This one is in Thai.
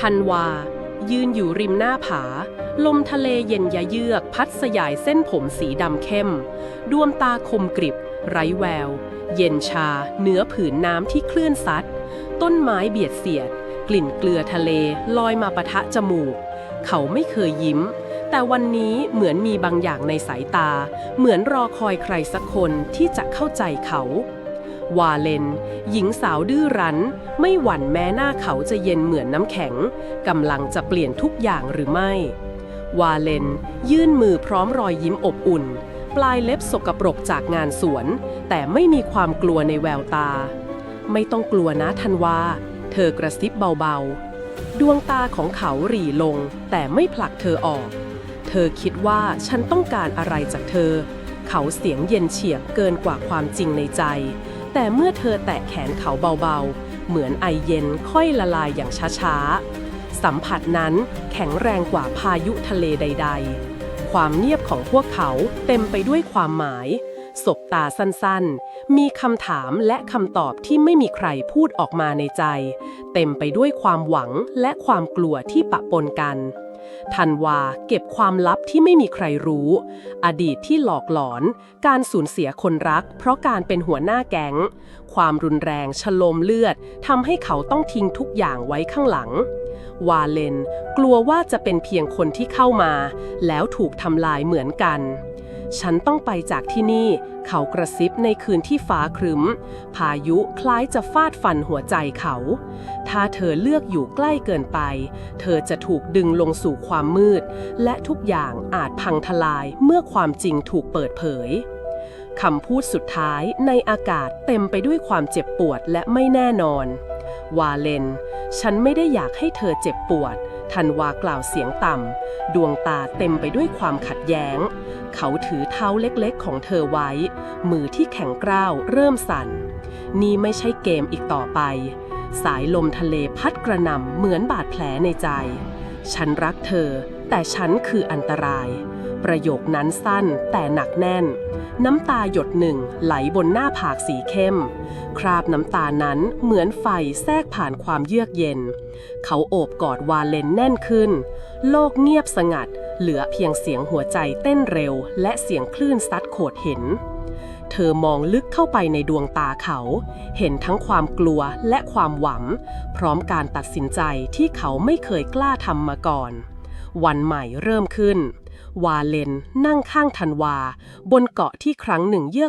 ธันวา ยืนอยู่ริมหน้าผา ลมทะเลเย็นยะเยือก พัดสยายเส้นผมสีดำเข้ม ดวงตาคมกริบ ไร้แวว เย็นชา เหนือผืนน้ำที่เคลื่อนซัด ต้นไม้เบียดเสียด กลิ่นเกลือทะเลลอยมาปะทะจมูก เขาไม่เคยยิ้ม แต่วันนี้เหมือนมีบางอย่างในสายตา เหมือนรอคอยใครสักคนที่จะเข้าใจเขา วาเลน หญิงสาวดื้อรั้น ไม่หวั่นแม้หน้าเขาจะเย็นเหมือนน้ำแข็งกำลังจะเปลี่ยนทุกอย่างหรือไม่ วาเลน ยื่นมือพร้อมรอยยิ้มอบอุ่น ปลายเล็บสกปรกจากงานสวน แต่ไม่มีความกลัวในแววตา ไม่ต้องกลัวนะธันวาเธอกระซิบเบาๆ ดวงตาของเขาหรี่ลง แต่ไม่ผลักเธอออก เธอคิดว่าฉันต้องการอะไรจากเธอ เขาเสียงเย็นเฉียบเกินกว่าความจริงในใจ แต่เมื่อเธอแตะแขนเขาเบาๆ เหมือนไอเย็นค่อยละลายอย่างช้าๆ สัมผัสนั้นแข็งแรงกว่าพายุทะเลใด ๆ ความเงียบของพวกเขาเต็มไปด้วยความหมายสบตาสั้นๆ มีคำถามและคำตอบที่ไม่มีใครพูดออกมาในใจ เต็มไปด้วยความหวังและความกลัวที่ปะปนกัน ทันวาเก็บความลับที่ไม่มีใครรู้ อดีตที่หลอกหลอน การสูญเสียคนรัก เพราะการเป็นหัวหน้าแก๊ง ความรุนแรงชโลมเลือดทำให้เขาต้องทิ้งทุกอย่างไว้ข้างหลัง วาเลน กลัวว่าจะเป็นเพียงคนที่เข้ามา แล้วถูกทำลายเหมือนกัน ฉันต้องไปจากที่นี่ เขากระซิบในคืนที่ฟ้าครึ้ม พายุคล้ายจะฟาดฟันหัวใจเขา ถ้าเธอเลือกอยู่ใกล้เกินไป เธอจะถูกดึงลงสู่ความมืด และทุกอย่างอาจพังทลายเมื่อความจริงถูกเปิดเผยคำพูดสุดท้ายในอากาศเต็มไปด้วยความเจ็บปวดและไม่แน่นอน วาเลน ฉันไม่ได้อยากให้เธอเจ็บปวด ทันวากล่าวเสียงต่ำ ดวงตาเต็มไปด้วยความขัดแย้ง เขาถือเท้าเล็กๆของเธอไว้ มือที่แข็งกร้าวเริ่มสั่น นี่ไม่ใช่เกมอีกต่อไป สายลมทะเลพัดกระหน่ำเหมือนบาดแผลในใจ ฉันรักเธอ แต่ฉันคืออันตราย ประโยคนั้นสั้นแต่หนักแน่น น้ำตาหยดหนึ่งไหลบนหน้าผากสีเข้ม คราบน้ำตานั้นเหมือนไฟแทรกผ่านความเยือกเย็น เขาโอบกอดวาเลนแน่นขึ้น โลกเงียบสงัด เหลือเพียงเสียงหัวใจเต้นเร็ว และเสียงคลื่นซัดโขดเห็นเธอมองลึกเข้าไปในดวงตาเขา เห็นทั้งความกลัวและความหวัง พร้อมการตัดสินใจที่เขาไม่เคยกล้าทำมาก่อน วันใหม่เริ่มขึ้น วาเลนนั่งข้างธันวา บนเกาะที่ครั้งหนึ่งเยือก